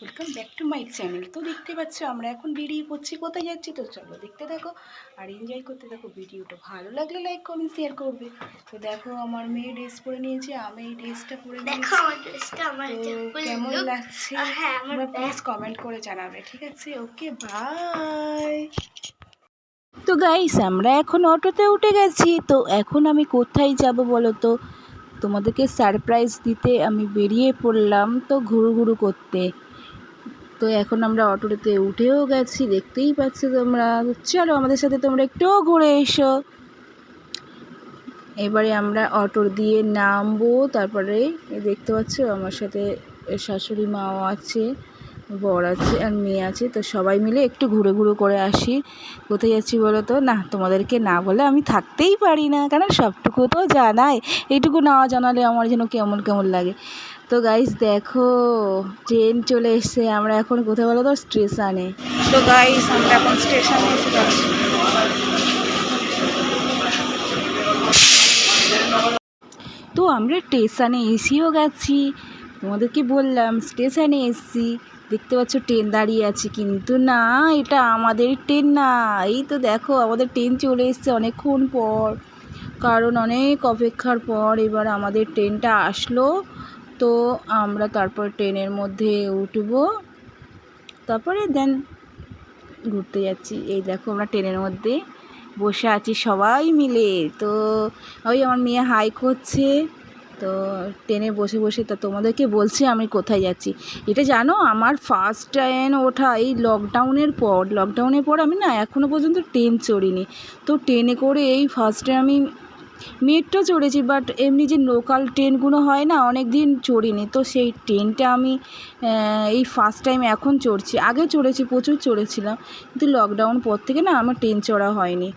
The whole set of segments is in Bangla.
Welcome back to my channel তো দেখতে পাচ্ছ আমরা এখন বেরিয়ে পড়ছি। কোথায় যাচ্ছি? তো চলো দেখতে থাকো আর এনজয় করতে থাকো ভিডিওটা। ভালো লাগলে লাইক কমেন্ট শেয়ার করবে। তো দেখো আমার মেয়ে ড্রেস পরে নিয়েছে আমি এই ড্রেসটা পরে নিয়েছি। কেমন লাগছে? হ্যাঁ তোমরা প্লিজ কমেন্ট করে জানাবে ঠিক আছে? ওকে বাই তো গাইস আমরা এখন অটোতে উঠে গেছি। তো এখন আমি কোথায় যাব বলো তো? তোমাদেরকে সারপ্রাইজ দিতে আমি বেরিয়ে পড়লাম তো ঘুরু ঘুরু করতে। তো এখন আমরা অটোতে উঠেও গেছি, দেখতেই পাচ্ছি তোমরা। চলো আমাদের সাথে তোমরা একটুও ঘুরে এসো। এবারে আমরা অটো দিয়ে নামবো, তারপরে দেখতে পাচ্ছ আমার সাথে শাশুড়ি মাও আছে। বর আছে আর মেয়ে আছে, তো সবাই মিলে একটু ঘুরে ঘুরে করে আসি। কোথায় যাচ্ছি বলো তো? না, তোমাদেরকে না বলে আমি থাকতেই পারি না কারণ সবটুকু তো জানাই। এইটুকু না জানালে আমার যেন কেমন কেমন লাগে। তো গাইস দেখো ট্রেন চলে এসছে। আমরা এখন কোথায় বলো তো? স্টেশনে তো গাইস আমরা এখন স্টেশনে এসে যাচ্ছি। তো আমরা স্টেশনে এসেও গেছি। তোমাদেরকে বললাম স্টেশনে এসেছি। দেখতে পাচ্ছ ট্রেন দাঁড়িয়ে আছে। কিন্তু না, এটা আমাদের ট্রেন না। এই তো দেখো, আমাদের ট্রেন চলে এসছে অনেকক্ষণ পর। কারণ অনেক অপেক্ষার পর এবার আমাদের ট্রেনটা আসলো। তো আমরা তারপর ট্রেনের মধ্যে উঠবো। তারপরে দেন ঘুরতে যাচ্ছি। এই দেখো, আমরা ট্রেনের মধ্যে বসে আছি সবাই মিলে। তো ওই আমার মেয়ে হাই করছে। তো ট্রেনে বসে বসে তা তোমাদেরকে বলছি আমি কোথায় যাচ্ছি। এটা জানো আমার ফার্স্ট ট্রেন ওঠা, এই লকডাউনের পর লকডাউনের পর আমি না এখনও পর্যন্ত ট্রেন চড়িনি। তো ট্রেনে করে এই ফার্স্টে আমি মেট্রো চড়েছি বাট এমনি যে লোকাল ট্রেনগুলো হয় না অনেক দিন চড়িনি। তো সেই ট্রেনটা আমি এই ফার্স্ট টাইম এখন চড়ছি। আগে চড়েছি, প্রচুর চড়েছিলাম, কিন্তু লকডাউন পর থেকে না আমার ট্রেন চড়া হয়নি।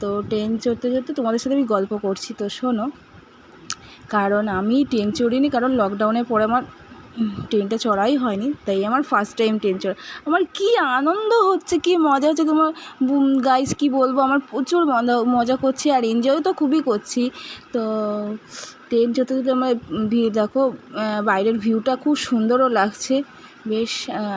তো ট্রেন চড়তে চড়তে তোমাদের সাথে আমি গল্প করছি, তো শোনো। কারণ আমি ট্রেন চড়িনি, কারণ লকডাউনের পরে আমার ট্রেনটা চড়াই হয়নি, তাই আমার ফার্স্ট টাইম ট্রেন চড়া। আমার কি আনন্দ হচ্ছে, কি মজা হচ্ছে, তোমার গাইস কি বলব, আমার প্রচুর মজা মজা করছি আর এনজয় তো খুবই করছি। তো ট্রেন চড়তে আমার ভিউ দেখো বাইরের ভিউটা খুব সুন্দরও লাগছে, বেশ,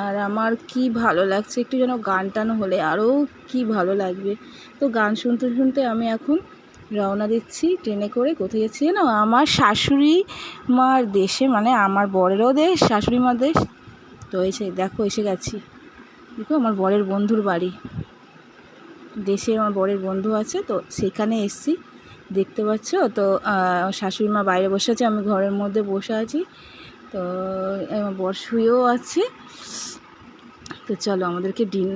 আর আমার কি ভালো লাগছে, একটু যেন গান টান হলে আরও কি ভালো লাগবে। তো গান শুনতে শুনতে আমি এখন রওনা দিচ্ছি, ট্রেনে করে কোথায় যাচ্ছি জানো? আমার শাশুড়ি মার দেশে মানে আমার বরেরও দেশ, শাশুড়ি মার দেশ। তো এসে দেখো, এসে গেছি। দেখো, আমার বরের বন্ধুর বাড়ি। দেশে আমার বরের বন্ধু আছে, তো সেখানে এসছি। দেখতে পাচ্ছ? তো শাশুড়ি মা বাইরে বসে আছে, আমি ঘরের মধ্যে বসে আছি। তো, আমার বর শুয়েও আছে। তো চলো, আমাদেরকে ডিন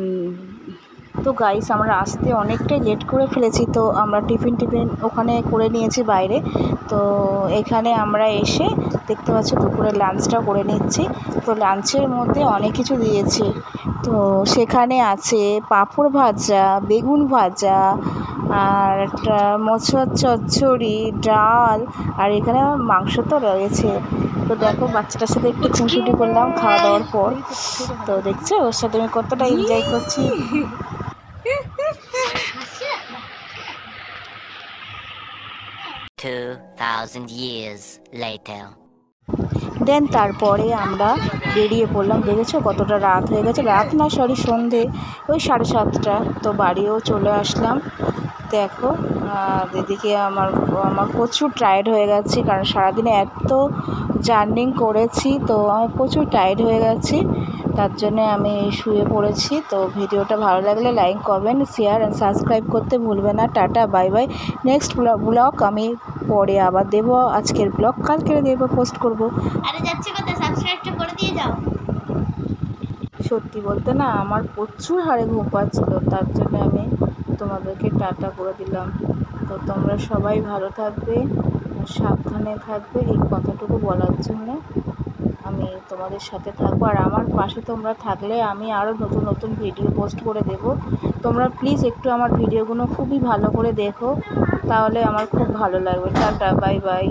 তো গাইস আমরা আসতে অনেকটাই লেট করে ফেলেছি, তো আমরা টিফিন টিফিন ওখানে করে নিয়েছি বাইরে। তো এখানে আমরা এসে দেখতে পাচ্ছি দুপুরে লাঞ্চটা করে নিচ্ছি। তো লাঞ্চের মধ্যে অনেক কিছু দিয়েছে। তো সেখানে আছে পাঁপড় ভাজা, বেগুন ভাজা, আর একটা মশলার চচ্চড়ি, ডাল, আর এখানে মাংস তো রয়েছে। তো দেখো, বাচ্চাটার সাথে একটু খুনসুটি করলাম খাওয়া দাওয়ার পর। তো দেখছ, ওর সাথে আমি কতটা এনজয় করছি। Two thousand years later. দেন তারপরে আমরা বেরিয়ে পড়লাম। দেখেছ কতটা রাত হয়ে গেছে? রাত না সরি সন্ধে। ওই সাড়ে সাতটা তো বাড়িও চলে আসলাম। দেখো এদিকে আমার আমার প্রচুর টায়ার্ড হয়ে গেছি, কারণ সারাদিনে এত জার্নিং করেছি, তো আমার প্রচুর টায়ার্ড হয়ে গেছি। তার জন্য আমি শুয়ে পড়েছি। তো ভিডিওটা ভালো লাগলে like comment share and subscribe করতে ভুলবে না। Tata bye bye next blog আমি পরে আবার দেবো আজকের ব্লগ কালকে দেবো পোস্ট করব। আরে যাচ্ছে কোথায়? সাবস্ক্রাইবটা করে দিয়ে যাও। সত্যি বলতে না আমার প্রচুর হাড়ে ঘুম পাচ্ছিল তার জন্য আমি তোমাদেরকে টাটা করে দিলাম। তো তোমরা সবাই ভালো থাকবে সাবধানে থাকবে এই কথাটুকু বলার জন্য আমি তোমাদের সাথে থাকব। আর আমার পাশে তোমরা থাকলে আমি আরও নতুন নতুন ভিডিও পোস্ট করে দেব। তোমরা প্লিজ একটু আমার ভিডিওগুলো খুবই ভালো করে দেখো। তাহলে আমার খুব ভালো লাগবে। Tata bye bye.